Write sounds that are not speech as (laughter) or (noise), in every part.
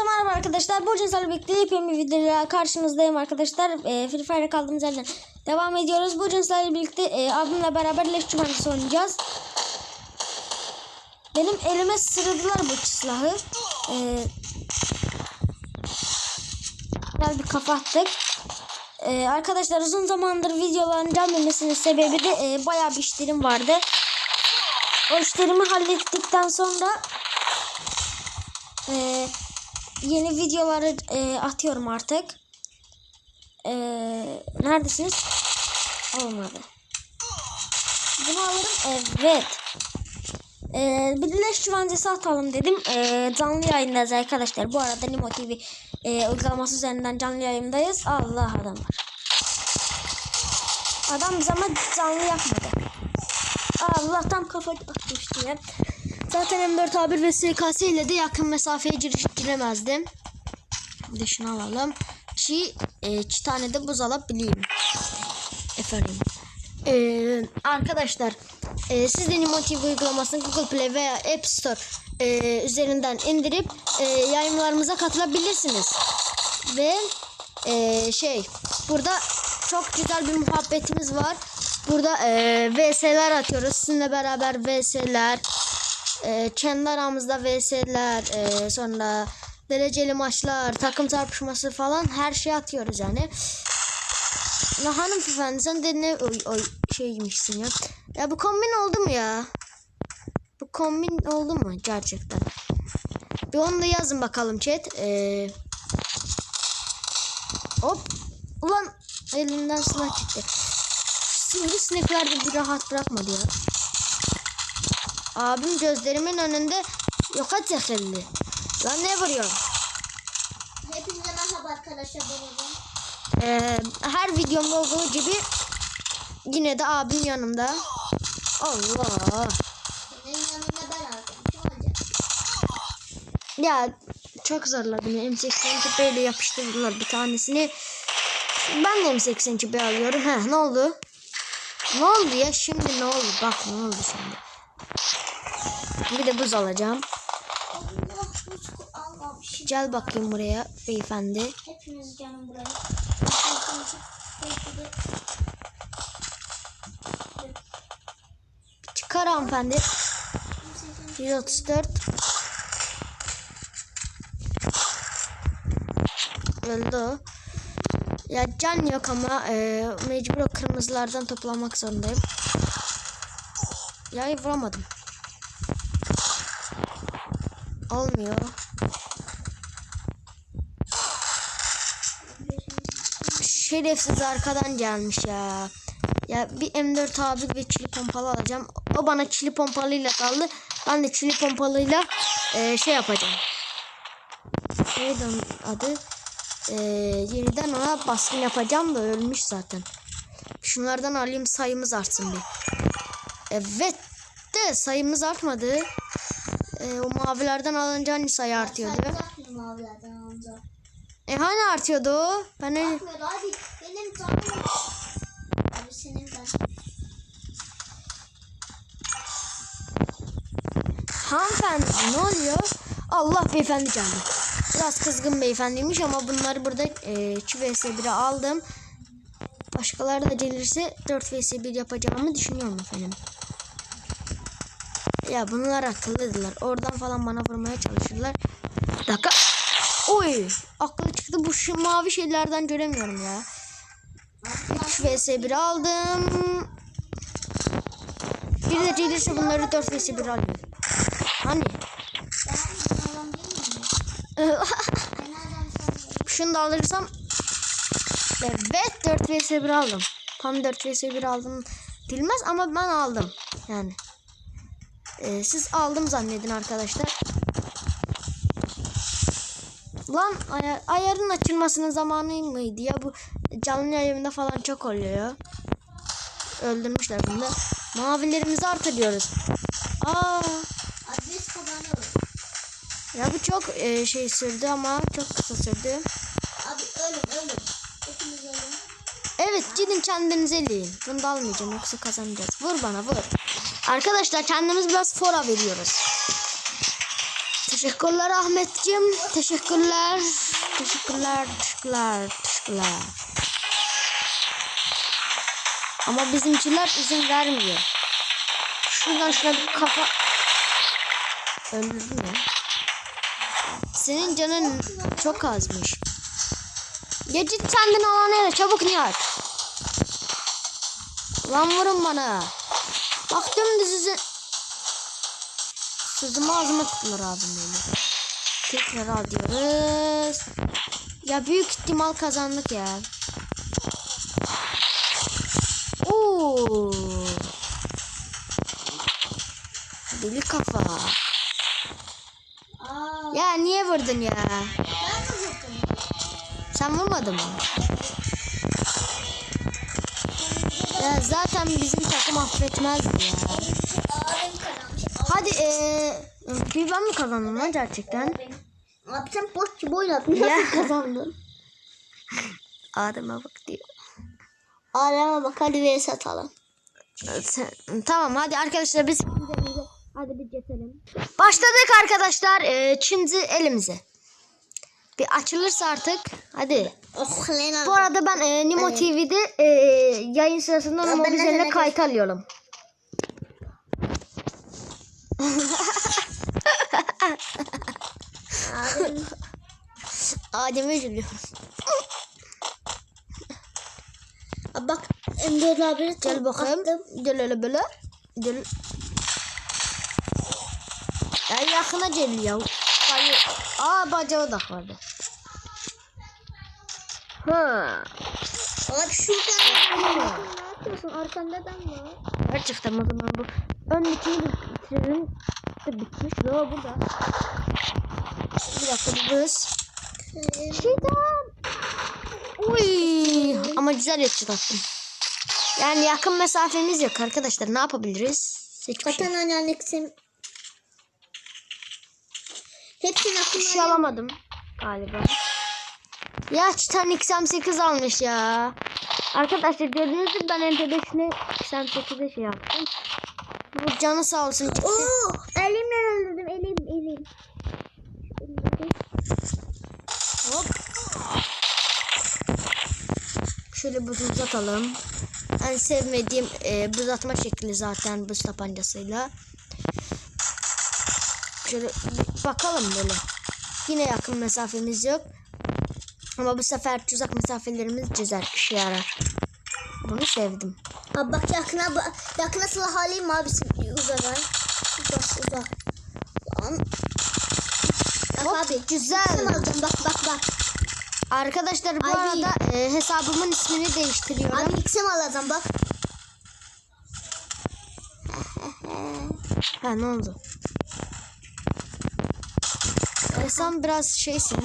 Hepinize merhaba arkadaşlar. Bugün sizlerle birlikte yepyeni bir videoyla karşınızdayım arkadaşlar. E, Free Fire'e kaldığımız yerden devam ediyoruz. Bugün sizlerle birlikte e, abimle beraber leş cumartesi oynayacağız. Benim elime sırıdılar bu silahı. E, biraz bir kafa attık. E, arkadaşlar uzun zamandır videoların gelmemesinin sebebi de e, bayağı bir işlerim vardı. O işlerimi hallettikten sonra ee, yeni videoları e, atıyorum artık. Ee, neredesiniz? Olmadı. Bunu alırım. Evet. Ee, bir de leş atalım dedim. Ee, canlı yayındayız arkadaşlar. Bu arada Nimo TV e, uygulaması üzerinden canlı yayındayız. Allah adam var. Adam bize ama canlı yapmadı. Allah tam kafa atmıştı ya. Zaten M4 A1 ve SKS ile de yakın mesafeye giriş giremezdim. Bir de alalım. Ki e, iki tane de buz alabileyim. Efendim. E, arkadaşlar e, siz de Nimo TV uygulamasını Google Play veya App Store e, üzerinden indirip e, yayınlarımıza katılabilirsiniz. Ve e, şey burada çok güzel bir muhabbetimiz var. Burada e, VS'ler atıyoruz. Sizinle beraber VS'ler, e, kendi aramızda VS'ler, e, sonra dereceli maçlar, takım çarpışması falan her şey atıyoruz yani. Ya hanımefendi sen de ne oy, oy şeymişsin ya. Ya bu kombin oldu mu ya? Bu kombin oldu mu gerçekten? Bir onu da yazın bakalım chat. Ee, hop. Ulan elinden silah çıktı. Sivrisinekler de bir rahat bırakmadı ya. Abim gözlerimin önünde yoka çekildi. Lan ne vuruyor? Hepinize merhaba arkadaşlar ben. Ee, her videomda olduğu gibi yine de abim yanımda. Allah. Senin yanında ben aldım. Ya çok zorladım ya. M80 ile yapıştırdılar bir tanesini. Ben de M80 alıyorum. Heh ne oldu? Ne oldu ya şimdi ne oldu? Bak ne oldu şimdi. Bir de buz alacağım. Allah bu almamışım. Gel bakayım buraya beyefendi. Hepiniz canım buraya. Çıkar hanımefendi. 134 Öldü o. Ya can yok ama e, mecbur o kırmızılardan toplamak zorundayım. Ya vuramadım. Olmuyor. Şerefsiz arkadan gelmiş ya. Ya bir M4 abi ve çili pompalı alacağım. O bana çili pompalıyla kaldı. Ben de çili pompalıyla e, şey yapacağım. Neydi onun adı? E, yeniden ona baskın yapacağım da ölmüş zaten. Şunlardan alayım sayımız artsın bir. Evet de sayımız artmadı. E, o mavilerden alınca hani sayı artıyordu. Saklı mavilerden alınca. E hani artıyordu o? Ben öyle... Bakmıyor abi. Benim canım. Abi senin ben. Hanımefendi ne oluyor? Allah beyefendi geldi. Biraz kızgın beyefendiymiş ama bunları burada e, 2 vs 1'e aldım. Başkaları da gelirse 4 vs 1 yapacağımı düşünüyorum efendim. Ya bunlar akıllıdılar. Oradan falan bana vurmaya çalışırlar. Bir dakika. Oy. Aklı çıktı. Bu şu mavi şeylerden göremiyorum ya. 3 vs 1 aldım. Bir de gelirse bunları 4 vs 1 alıyorum. Hani? (laughs) Şunu da alırsam Evet 4 vs 1 aldım. Tam 4 vs 1 aldım bilmez ama ben aldım. Yani. Ee, siz aldım zannedin arkadaşlar. Lan ayar, ayarın açılmasının zamanı mıydı ya bu canlı yayında falan çok oluyor. Öldürmüşler bunu. Mavilerimizi artırıyoruz. Aa, ya bu çok e, şey sürdü ama çok kısa sürdü. Abi ölün ölün. Hepiniz ölün. Evet gidin kendinize eleyin. Bunu da almayacağım yoksa kazanacağız. Vur bana vur. Arkadaşlar kendimiz biraz fora veriyoruz. Teşekkürler Ahmetciğim. Teşekkürler. Teşekkürler. Teşekkürler. Teşekkürler. Ama bizimkiler izin vermiyor. Şuradan şuna bir kafa... Öldürdüm ya. Senin canın çok azmış. Geçit kendini alana yere çabuk Nihat. Lan vurun bana. Bak dümdüz sizin... Sözümü ağzıma tıktılar abim benim. Tekrar alıyoruz. Ya büyük ihtimal kazandık ya. Oo. Deli kafa. Aa, Ya niye vurdun ya? ben de vurdum. Sen vurmadın mı? Ya zaten bizim takım affetmezdi ya. Hadi eee bir ben mi kazandım lan gerçekten? Abi sen boş gibi oynadın. Nasıl kazandın? (laughs) Adem'e bak diyor. Aleme bak hadi vs atalım. Sen- tamam hadi arkadaşlar biz hadi bir geçelim. Başladık arkadaşlar eee Çinzi elimize. Bir açılırsa artık hadi. Oh. Bu arada ben eee, Nimo Evet. TV'de eee, yayın sırasında Nimo ben de üzerine kayıt alıyorum. Abim. Adem'e üzülüyor. Abi bak M4 abi Gel bakayım. attım. Gel öyle böyle. Gel. Ya yakına gel ya. Hayır. Aa bacağı da vardı. Ha. Abi şuradan ne yapıyorsun? Arkanda adam var. Gerçekten o zaman bu. Öndekini de bitirelim. De bitmiş. Yo burada. Bir dakika bu kız. Şeytan. Uy. Ama güzel yetişti attım. Yani yakın mesafemiz yok arkadaşlar. Ne yapabiliriz? Hiçbir şey. Vatan anneannesim. Hepsinin Bir aklına şey alamadım galiba. Ya Titan XM8 almış ya. Arkadaşlar gördüğünüz gibi ben NT5'ini XM8'e şey yaptım. Bu canı sağ olsun. Oo, elimle öldürdüm elim elim. Hop. Şöyle buzumuzu atalım. En sevmediğim e, buz atma şekli zaten buz tabancasıyla. Şöyle bakalım böyle. Yine yakın mesafemiz yok. Ama bu sefer tuzak mesafelerimiz güzel işe yarar. Bunu sevdim. Abi bak yakına bak. Yakına silah alayım abisi uzadan. Uzak uzak. Lan. Bak Hop, abi. güzel. Alacağım bak bak bak. Arkadaşlar bu Ay, arada e, hesabımın ismini değiştiriyorum. Abi XM alacağım bak. Ha ne oldu? Sen biraz şeysin.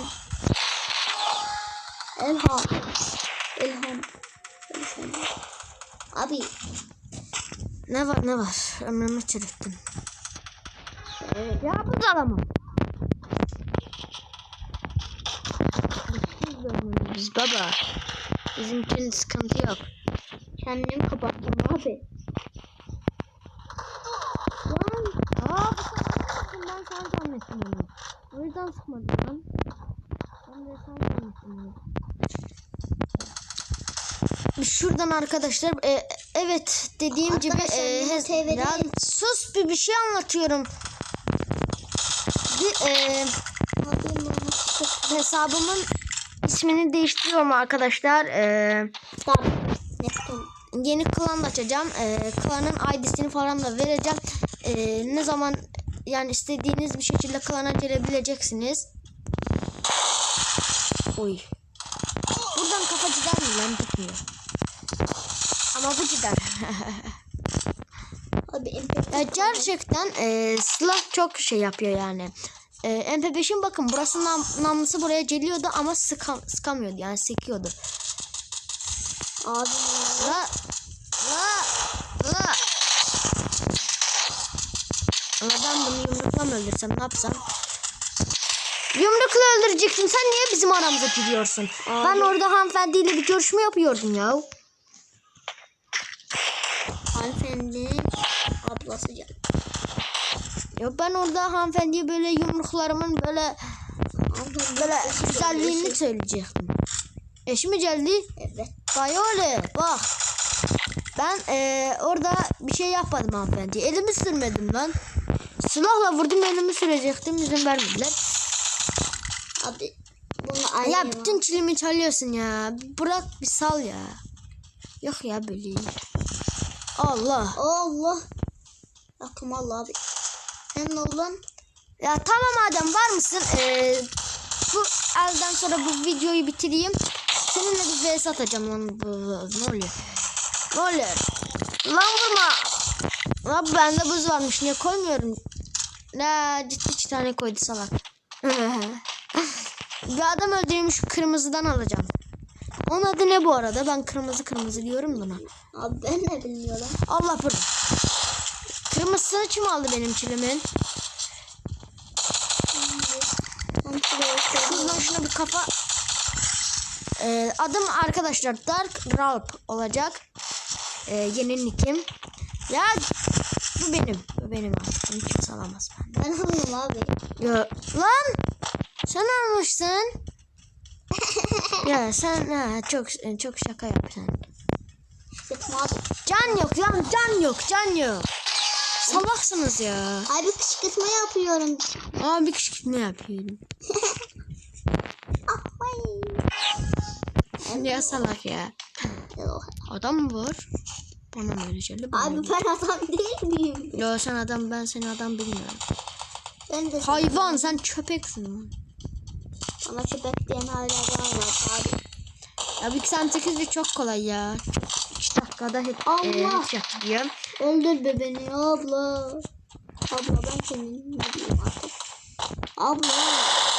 Elham. Elham. Elham. Abi Ne var ne var? Ömrümü çürüttün. Ya bu da alamam. Biz baba. Bizim için sıkıntı yok. kendim kapattım abi. Lan. Aa bu sefer ben sen zannettim onu. O yüzden sıkmadım lan. Ben de sen zannettim onu. Şuradan arkadaşlar e, evet dediğim gibi Arkadaşlar, e, hes- TV'de Ya sus bir bir şey anlatıyorum. Bir, e, hesabımın ismini değiştiriyorum arkadaşlar. E, yeni klan açacağım. E, klanın ID'sini falan da vereceğim. E, ne zaman yani istediğiniz bir şekilde klana gelebileceksiniz. Oy. Buradan kafa gider mi lan gitmiyor. Bu gider. (laughs) Abi MP4. Ya gerçekten e, silah çok şey yapıyor yani. E, MP5'in bakın burası nam, namlusu buraya geliyordu ama sıkam, sıkamıyordu yani sekiyordu. Abi. La la la. Ama ben bunu yumrukla mı öldürsem ne yapsam? Yumrukla öldürecektim. Sen niye bizim aramıza giriyorsun? Ben orada hanımefendiyle bir görüşme yapıyordum ya. Gel. Ya ben orada hanımefendiye böyle yumruklarımın böyle böyle güzelliğini söyleyecektim. Eşi mi geldi? Evet. Öyle bak. Ben eee, orada bir şey yapmadım hanımefendi. Elimi sürmedim lan. Silahla vurdum elimi sürecektim izin vermediler. Abi bunu aynı Ya bütün çilimi çalıyorsun ya. Bırak bir sal ya. Yok ya böyle. Allah. Allah. Akım Allah abi. Sen oğlum. Ya tamam Adem var mısın? Ee, bu elden sonra bu videoyu bitireyim. Seninle bir vs atacağım lan. Ne oluyor? Ne oluyor? Lan vurma. Lan bende buz varmış. Niye koymuyorum? Ne ciddi iki tane koydu salak. (laughs) bir adam öldüreyim şu kırmızıdan alacağım. Onun adı ne bu arada? Ben kırmızı kırmızı diyorum buna. Abi ben de bilmiyorum. Allah burada. Kırmızısını kim aldı benim çilimin? Şuradan şuna bir kafa. Ee, adım arkadaşlar Dark Ralp olacak. Ee, yeni nickim. Ya bu benim. Bu benim abi. Bunu kimse alamaz ben. Ben alayım abi. Ya, lan sen almışsın. ya sen ha, çok çok şaka yap sen. Gitme abi. Can yok lan can yok can yok. Salaksınız ya. Abi kışkırtma yapıyorum. Abi kışkırtma yapıyorum. (laughs) Ah. Ya salak ya. (laughs) Adam var? Bana mı öyle geldi? Bana Abi ben adam değil miyim? Yo sen adam ben seni adam bilmiyorum. Ben de Hayvan sen köpeksin lan. Bana köpek diyen hala var abi. Ya bir 88 de çok kolay ya. 2 dakikada hep Allah! e, yapıyorum. Öldür be beni abla. Abla ben senin ne diyeyim artık. Abla.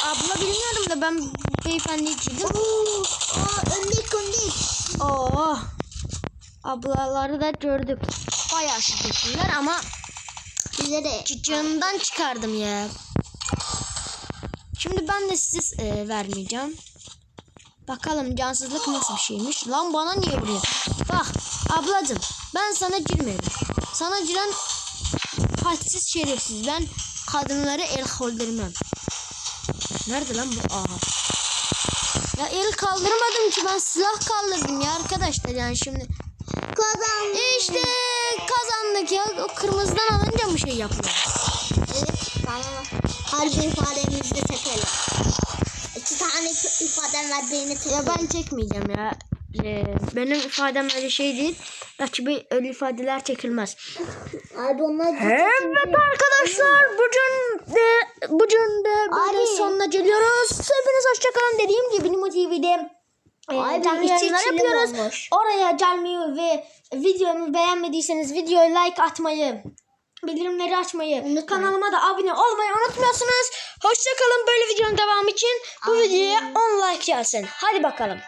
Abla bilmiyorum da ben beyefendiciydim. Oo, aa, öndik öndik. Oo. Ablaları da gördük. Bayağı şiddetliler ama Bize de. cıcığından çıkardım ya. Şimdi ben de size e, vermeyeceğim. Bakalım cansızlık nasıl bir şeymiş. Lan bana niye vuruyor? Bak ablacım ben sana girmedim. Sana giren hadsiz şerefsiz. Ben kadınları el kaldırmam. Nerede lan bu? Aha. Ya el kaldırmadım ki ben silah kaldırdım ya arkadaşlar yani şimdi. Kazandım. İşte kazandık ya. O kırmızıdan alınca mı şey yapıyor? Evet tamam. Harbi ifademizi de çekelim. İki tane ifadem verdiğini Ya çekelim. ben çekmeyeceğim ya. Ee, benim ifadem öyle şey değil. Rakibi öyle ifadeler çekilmez. Abi onlar Evet arkadaşlar bugün de bugün de böyle sonuna geliyoruz. Hepiniz hoşçakalın dediğim gibi Nimo TV'de e, Abi, canlı içi yayınlar yapıyoruz. olmuş. Oraya gelmeyi ve videomu beğenmediyseniz videoya like atmayı bildirimleri açmayı, kanalıma da abone olmayı unutmuyorsunuz. Hoşçakalın böyle videonun devamı için bu videoya 10 like gelsin. Hadi bakalım.